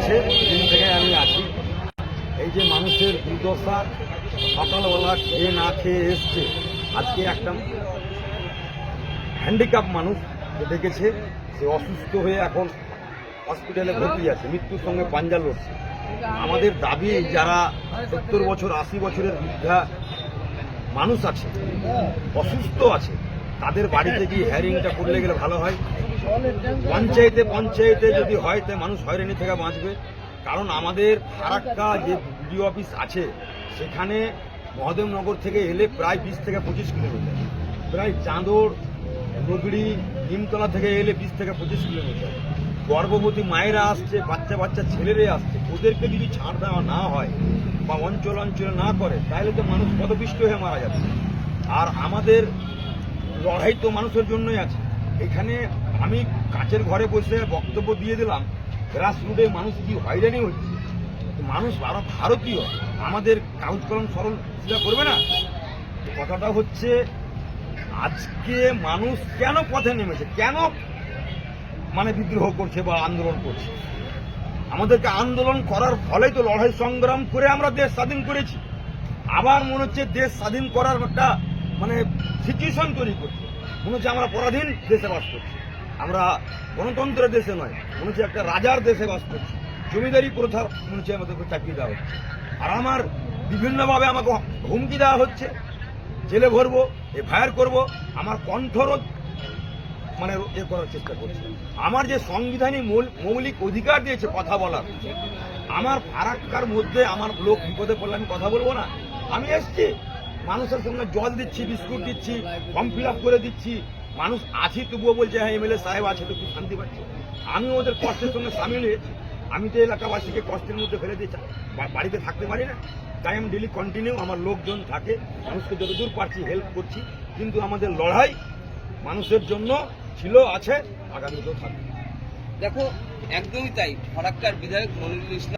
হয়েছে, দিন থেকে আমি আছি এই যে মানুষের দুর্দশা, সকালবেলা খেয়ে না খেয়ে এসছে। আজকে একটা হ্যান্ডিক্যাপ মানুষ দেখেছে, সে অসুস্থ হয়ে এখন হসপিটালে ভর্তি আছে, মৃত্যুর সঙ্গে পাঞ্জা লড়ছে। আমাদের দাবি যারা সত্তর বছর, আশি বছরের বৃদ্ধা মানুষ আছে, অসুস্থ আছে, তাদের বাড়িতে গিয়ে হ্যারিংটা করলে গেলে ভালো হয়। পঞ্চায়েতে পঞ্চায়েতে যদি হয় তাই মানুষ হয়রানি থেকে বাঁচবে। কারণ আমাদের ফারাক্কা যে বিডিও অফিস আছে, সেখানে মহাদেবনগর থেকে এলে প্রায় বিশ থেকে পঁচিশ কিলোমিটার। প্রায় চাঁদর নগড়ি নিমতলা থেকে এলে বিশ থেকে পঁচিশ কিলোমিটার। গর্ভবতী মায়েরা আসছে, বাচ্চা বাচ্চা ছেলেরে আসছে, ওদেরকে যদি ছাড় দেওয়া না হয় বা অঞ্চল অঞ্চলে না করে, তাহলে তো মানুষ পদপিষ্ট হয়ে মারা যাচ্ছে। আর আমাদের লড়াই তো মানুষের জন্যই আছে। এখানে আমি কাচের ঘরে বসে বক্তব্য দিয়ে দিলাম গ্রাসরুটে মানুষ কি হয়রানি হচ্ছে? মানুষ আরও ভারতীয়, আমাদের কাগজ কলম সরল সেটা করবে না? কথাটা হচ্ছে, আজকে মানুষ কেন পথে নেমেছে? কেন মানে বিদ্রোহ করছে বা আন্দোলন করছে? আমাদেরকে আন্দোলন করার ফলে তো লড়াই সংগ্রাম করে আমরা দেশ স্বাধীন করেছি। আবার মনে হচ্ছে দেশ স্বাধীন করার একটা মানে সিচুয়েশন তৈরি করছে। মনে হচ্ছে আমরা পরাধীন দেশে বাস করছি। আমরা গণতন্ত্রের দেশে নয় মনে হচ্ছে একটা রাজার দেশে বাস করছি। জমিদারি প্রথা মনে হচ্ছে আমাদেরকে চাকরি দেওয়া হচ্ছে। আর আমার বিভিন্নভাবে আমাকে হুমকি দেওয়া হচ্ছে, জেলে ভরবো, এফআইআর করব, আমার কণ্ঠরোধ মানে এ করার চেষ্টা করছে। আমার যে সাংবিধানিক মৌল- মৌলিক অধিকার দিয়েছে কথা বলার, আমার ফারাক্কার মধ্যে আমার লোক বিপদে পড়লে আমি কথা বলব না। আমি এসছি, মানুষের সঙ্গে জল দিচ্ছি, বিস্কুট দিচ্ছি, ফর্ম ফিল করে দিচ্ছি মানুষ আছি তবুও বলছে হ্যাঁ এমএলএ সাহেব আছে, তো খুব শান্তি পাচ্ছি। আমি ওদের কষ্টের সঙ্গে সামিল হয়েছি আমি তো এলাকাবাসীকে কষ্টের মধ্যে ফেলে চা- বাড়িতে থাকতে পারি না। তাই আমি ডেলি কন্টিনিউ আমার লোকজন থাকে, মানুষকে যতদূর পারছি হেল্প করছি। কিন্তু আমাদের লড়াই মানুষের জন্য ছিল, আছে, আগামীতেও থাকবে। দেখো, একদমই তাই। ফরাক্কার বিধায়ক মনিরুল ইসলাম